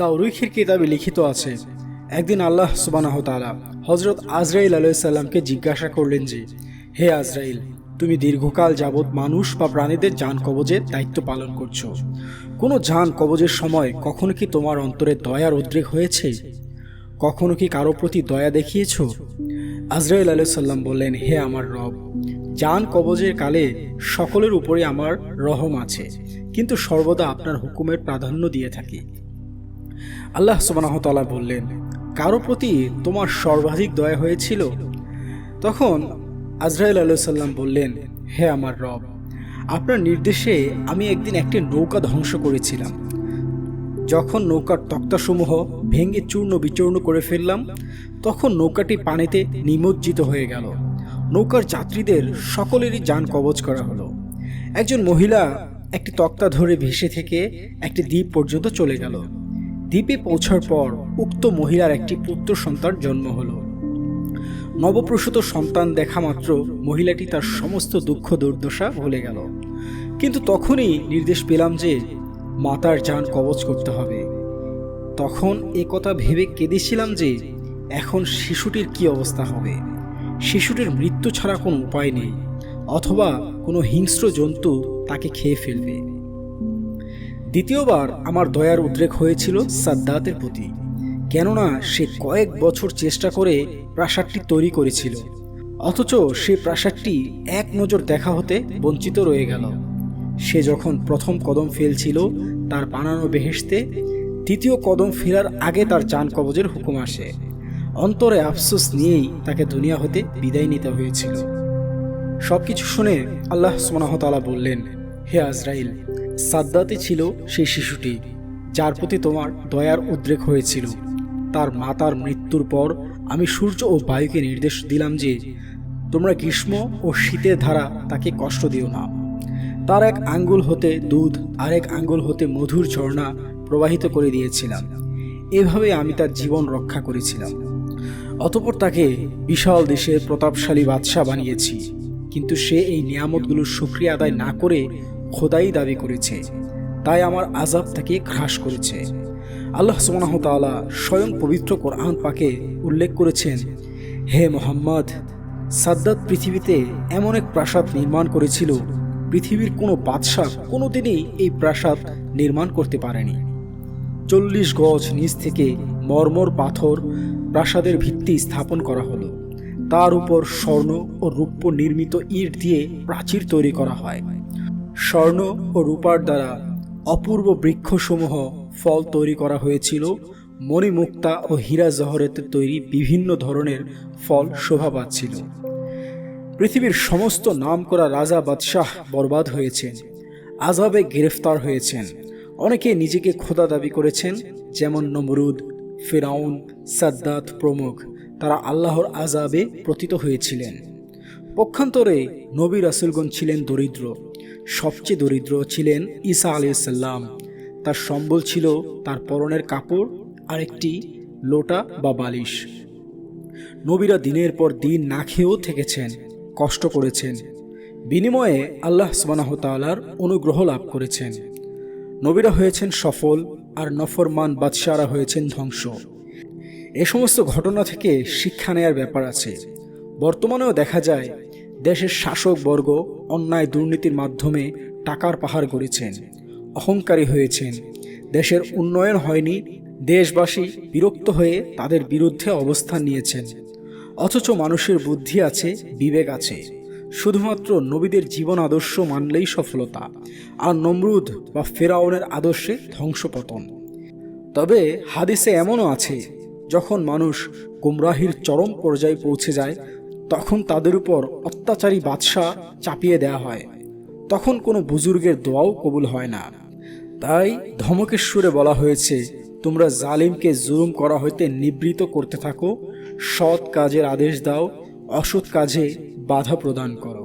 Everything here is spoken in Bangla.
তাওরিখের কিতাবে লিখিত আছে, একদিন আল্লাহ সুবানাহ তালা হজরত আজরাইল আলাইসাল্লামকে জিজ্ঞাসা করলেন যে, হে আজরাইল, তুমি দীর্ঘকাল যাবৎ মানুষ বা প্রাণীদের যান কবজের দায়িত্ব পালন করছ। কোনো যান কবজের সময় কখনো কি তোমার অন্তরে দয়ার উদ্রেক হয়েছে? কখনো কি কারও প্রতি দয়া দেখিয়েছ? আজরাইল আলাইসাল্লাম বললেন, হে আমার রব, যান কবজের কালে সকলের উপরে আমার রহম আছে, কিন্তু সর্বদা আপনার হুকুমের প্রাধান্য দিয়ে থাকি। আল্লাহ সুবানাহতালা বললেন, কারও প্রতি তোমার সর্বাধিক দয়া হয়েছিল? তখন আজরাইল আলাইসাল্লাম বললেন, হে আমার রব, আপনার নির্দেশে আমি একদিন একটি নৌকা ধ্বংস করেছিলাম। যখন নৌকার তক্তাসমূহ ভেঙে চূর্ণ বিচূর্ণ করে ফেললাম, তখন নৌকাটি পানিতে নিমজ্জিত হয়ে গেল। নৌকার যাত্রীদের সকলেরই যান কবচ করা হলো। একজন মহিলা একটি তক্তা ধরে ভেসে থেকে একটি দ্বীপ পর্যন্ত চলে গেল। দ্বীপে পৌঁছার পর উক্ত মহিলার একটি পুত্র সন্তান জন্ম হলো। নবপ্রসূত সন্তান দেখা মাত্র মহিলাটি তার সমস্ত দুঃখ দুর্দশা ভুলে গেল। কিন্তু তখনই নির্দেশ পেলাম যে মাতার যান কবচ করতে হবে। তখন এ কথা ভেবে কেঁদেছিলাম যে এখন শিশুটির কি অবস্থা হবে? শিশুটির মৃত্যু ছাড়া কোনো উপায় নেই, অথবা কোনো হিংস্র জন্তু তাকে খেয়ে ফেলবে। দ্বিতীয়বার আমার দয়ার উদ্রেক হয়েছিল সাদ্দাতের প্রতি। কেননা সে কয়েক বছর চেষ্টা করে প্রাসাদটি তৈরি করেছিল। অথচ সে প্রাসাদটি এক নজর দেখা হতে বঞ্চিত রয়ে গেল। সে যখন প্রথম কদম ফেলছিল, তার বানানো বেহেসতে তৃতীয় কদম ফেরার আগে তার যান কবজের হুকুম আসে। অন্তরে আফসোস নিয়েই তাকে দুনিয়া হতে বিদায় নিতে হয়েছিল। সবকিছু শুনে আল্লাহ সুমনাহতালা বললেন, হে আজরাইল সাদ্দাতে ছিল সেই শিশুটি, যার প্রতি তোমার দয়ার উদ্রেক হয়েছিল। তার মাতার মৃত্যুর পর আমি সূর্য ও বায়ুকে নির্দেশ দিলাম যে, তোমরা গ্রীষ্ম ও শীতের ধারা তাকে কষ্ট দিও না। তার এক আঙ্গুল হতে দুধ আরেক আঙ্গুল হতে মধুর ঝর্ণা প্রবাহিত করে দিয়েছিলাম। এভাবে আমি তার জীবন রক্ষা করেছিলাম। অতপর তাকে বিশাল দেশের প্রতাপশালী বাদশাহ বানিয়েছি। কিন্তু সে এই নিয়ামতগুলোর সুক্রিয়া আদায় না করে খোদাই দাবি করেছে। তাই আমার আজাব তাকে ঘ্রাস করেছে। আল্লাহ সুবহানাহু স্বয়ং পবিত্র কোরআন পাকে উল্লেখ করেছেন, হে মোহাম্মদ, সাদ্দাত পৃথিবীতে এমন এক প্রাসাদ নির্মাণ করেছিল। পৃথিবীর কোনো বাদশাহ কোনোদিনই এই প্রাসাদ নির্মাণ করতে পারেনি। চল্লিশ গজ নিচ থেকে মর্মর পাথর প্রাসাদের ভিত্তি স্থাপন করা হলো। তার উপর স্বর্ণ ও রূপ্য নির্মিত ইট দিয়ে প্রাচীর তৈরি করা হয়। স্বর্ণ ও রূপার দ্বারা অপূর্ব বৃক্ষসমূহ ফল তৈরি করা হয়েছিল। মণিমুক্তা ও হীরা জহরতে তৈরি বিভিন্ন ধরনের ফল শোভা পাচ্ছিল। পৃথিবীর সমস্ত নামকরা রাজা বাদশাহ বরবাদ হয়েছেন আজাবে গ্রেফতার হয়েছেন। অনেকে নিজেকে খোদা দাবি করেছেন, যেমন নমরুদ, ফেরাউন, সাদ্দাত প্রমুখ, তারা আল্লাহর আজাবে প্রতীত হয়েছিলেন। পক্ষান্তরে নবী রাসুলগণ ছিলেন দরিদ্র। সবচেয়ে দরিদ্র ছিলেন ঈসা আলাইসাল্লাম তার সম্বল ছিল তার পরনের কাপড় আর একটি লোটা বা বালিশ। নবীরা দিনের পর দিন না খেয়েও থেকেছেন, কষ্ট করেছেন। বিনিময়ে আল্লাহ সুবানাহতালার অনুগ্রহ লাভ করেছেন। নবীরা হয়েছেন সফল আর নফরমান বাদশারা হয়েছেন ধ্বংস। এ সমস্ত ঘটনা থেকে শিক্ষা নেয়ার ব্যাপার আছে। বর্তমানেও দেখা যায় দেশের শাসকবর্গ অন্যায় দুর্নীতির মাধ্যমে টাকার পাহাড় গড়েছেন, অহংকারী হয়েছেন। দেশের উন্নয়ন হয়নি, দেশবাসী বিরক্ত হয়ে তাদের বিরুদ্ধে অবস্থান নিয়েছেন। অথচ মানুষের বুদ্ধি আছে, বিবেক আছে। শুধুমাত্র নবীদের জীবন আদর্শ মানলেই সফলতা, আর নমরুদ বা ফেরাউনের আদর্শে ধ্বংসপতন। তবে হাদিসে এমনও আছে, যখন মানুষ গুমরাহির চরম পর্যায়ে পৌঁছে যায় তখন তাদের উপর অত্যাচারী বাদশাহ চাপিয়ে দেয়া হয়। তখন কোনো বুজুর্গের দোয়াও কবুল হয় না। তাই ধমকেশ্বরে বলা হয়েছে, তোমরা জালিমকে জুলুম করা হইতে নিবৃত করতে থাকো, সৎ কাজের আদেশ দাও, অসৎ কাজে বাধা প্রদান করো।